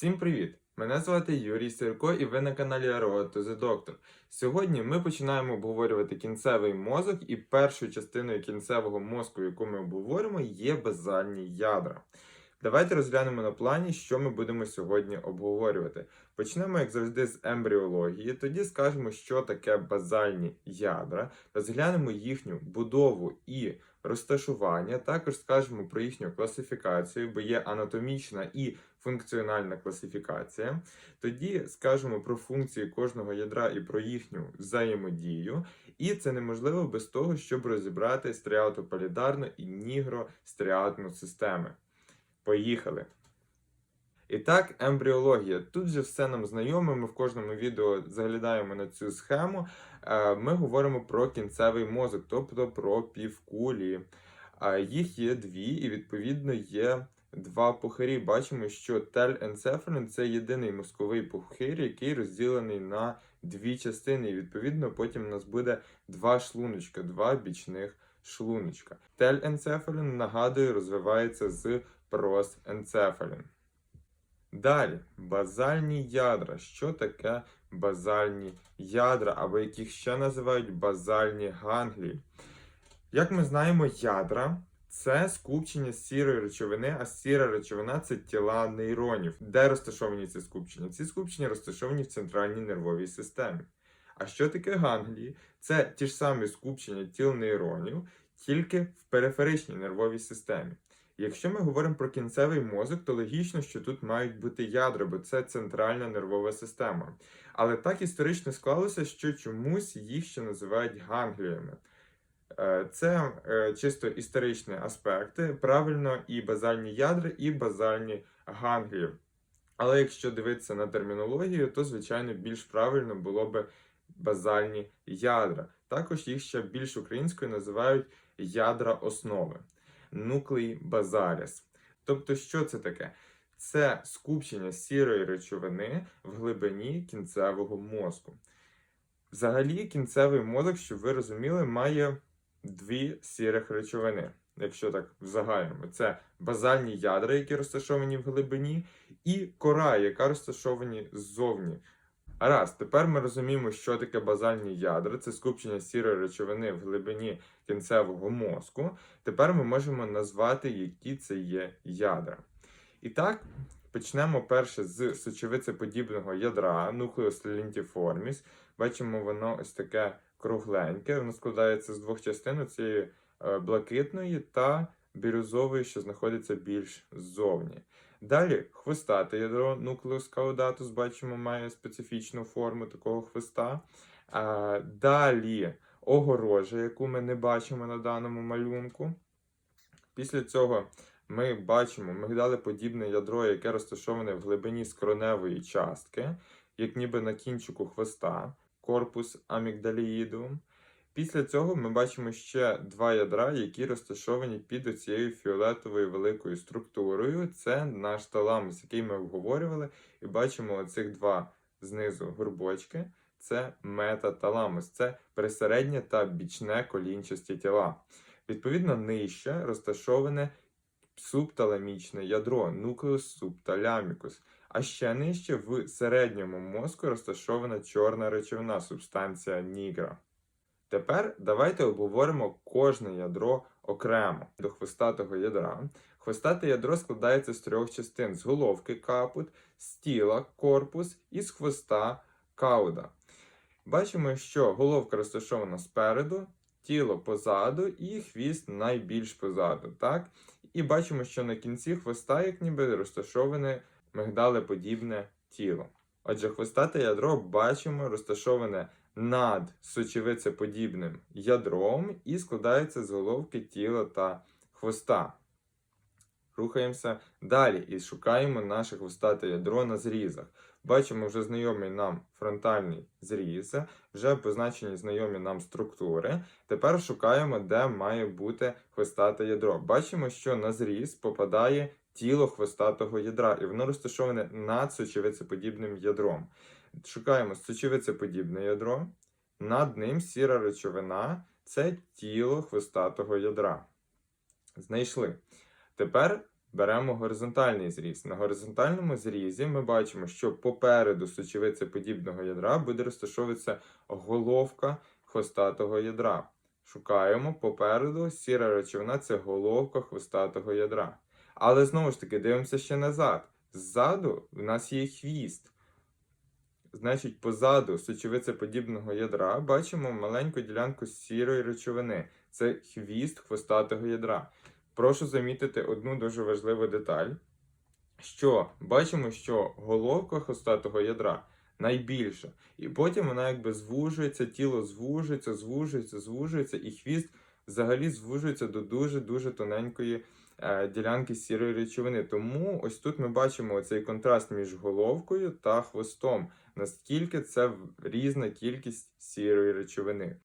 Всім привіт! Мене звати Юрій Сирко і ви на каналі Road to the Doctor. Сьогодні ми починаємо обговорювати кінцевий мозок, і першою частиною кінцевого мозку, яку ми обговоримо, є базальні ядра. Давайте розглянемо на плані, що ми будемо сьогодні обговорювати. Почнемо, як завжди, з ембріології, тоді скажемо, що таке базальні ядра, розглянемо їхню будову і розташування, також скажемо про їхню класифікацію, бо є анатомічна і функціональна класифікація. Тоді скажемо про функції кожного ядра і про їхню взаємодію. І це неможливо без того, щоб розібрати стріатопалідарну і нігростріатну системи. Поїхали! І так, ембріологія. Тут же все нам знайоме. Ми в кожному відео заглядаємо на цю схему. Е, Ми говоримо про кінцевий мозок, тобто про півкулі. Е, Їх є дві, і відповідно є два пухирі. Бачимо, що тель-енцефалін це єдиний мозковий пухир, який розділений на дві частини. І відповідно потім у нас буде два шлуночка, два бічних шлуночка. Тель-енцефалін, нагадую, розвивається з простенцефалін. Далі, базальні ядра. Що таке базальні ядра, або яких ще називають базальні ганглії? Як ми знаємо, ядра це скупчення сірої речовини, а сіра речовина це тіла нейронів. Де розташовані ці скупчення? Ці скупчення розташовані в центральній нервовій системі. А що таке ганглії? Це ті ж самі скупчення тіл нейронів, тільки в периферичній нервовій системі. Якщо ми говоримо про кінцевий мозок, то логічно, що тут мають бути ядра, бо це центральна нервова система. Але так історично склалося, що чомусь їх ще називають гангліями. Е, Це е, чисто історичні аспекти, правильно і базальні ядра, і базальні ганглії. Але якщо дивитися на термінологію, то звичайно більш правильно було би базальні ядра. Також їх ще більш українською називають ядра основи нуклеї базаліс. Тобто, що це таке? Це скупчення сірої речовини в глибині кінцевого мозку. Взагалі, кінцевий мозок, щоб ви розуміли, має дві сірих речовини. Якщо так в загальному, це базальні ядра, які розташовані в глибині, і кора, яка розташовані ззовні. Раз, тепер ми розуміємо, що таке базальні ядра, це скупчення сірої речовини в глибині кінцевого мозку. Тепер ми можемо назвати, які це є ядра. І так, почнемо перше з сочевицеподібного ядра, lentiformis. Бачимо, воно ось таке кругленьке, воно складається з двох частин цієї блакитної та бірюзової, що знаходиться більш ззовні. Далі хвостате ядро nucleus caudatus, бачимо, має специфічну форму такого хвоста. Далі огорожа, яку ми не бачимо на даному малюнку. Після цього ми бачимо мигдалеподібне ядро, яке розташоване в глибині скроневої частки, як ніби на кінчику хвоста, корпус амігдаліїду. Після цього ми бачимо ще два ядра, які розташовані під цією фіолетовою великою структурою. Це наш таламус, який ми обговорювали, і бачимо оцих два знизу горбочки. Це метаталамус, це присереднє та бічне колінчасті тіла. Відповідно, нижче розташоване субталамічне ядро, нуклеус субталямікус. А ще нижче в середньому мозку розташована чорна речовина, субстанція нігра. Тепер давайте обговоримо кожне ядро окремо до хвостатого ядра. Хвостате ядро складається з трьох частин: з головки капут, з тіла корпус і з хвоста кауда. Бачимо, що головка розташована спереду, тіло позаду і хвіст найбільш позаду. так? І бачимо, що на кінці хвоста, як ніби розташоване мигдалеподібне тіло. Отже, хвостате ядро бачимо розташоване над сочевицеподібним ядром і складається з головки тіла та хвоста. Рухаємося далі і шукаємо наше хвостате ядро на зрізах. Бачимо вже знайомий нам фронтальний зріз, вже позначені знайомі нам структури. Тепер шукаємо, де має бути хвостате ядро. Бачимо, що на зріз попадає тіло хвостатого ядра, і воно розташоване над сочевицеподібним ядром. Шукаємо сочевицеподібне ядро, над ним сіра речовина це тіло хвостатого ядра. Знайшли. Тепер беремо горизонтальний зріз. На горизонтальному зрізі ми бачимо, що попереду сочевицеподібного ядра буде розташовуватися головка хвостатого ядра. Шукаємо попереду сіра речовина це головка хвостатого ядра. Але знову ж таки дивимося ще назад. Ззаду в нас є хвіст. Значить, позаду сочевицеподібного ядра бачимо маленьку ділянку сірої речовини. Це хвіст хвостатого ядра. Прошу замітити одну дуже важливу деталь. Що бачимо, що головка хвостатого ядра найбільша. І потім вона якби звужується, тіло звужується, звужується, звужується, і хвіст взагалі звужується до дуже-дуже тоненької ділянки сірої речовини. Тому ось тут ми бачимо цей контраст між головкою та хвостом. Наскільки це різна кількість сірої речовини.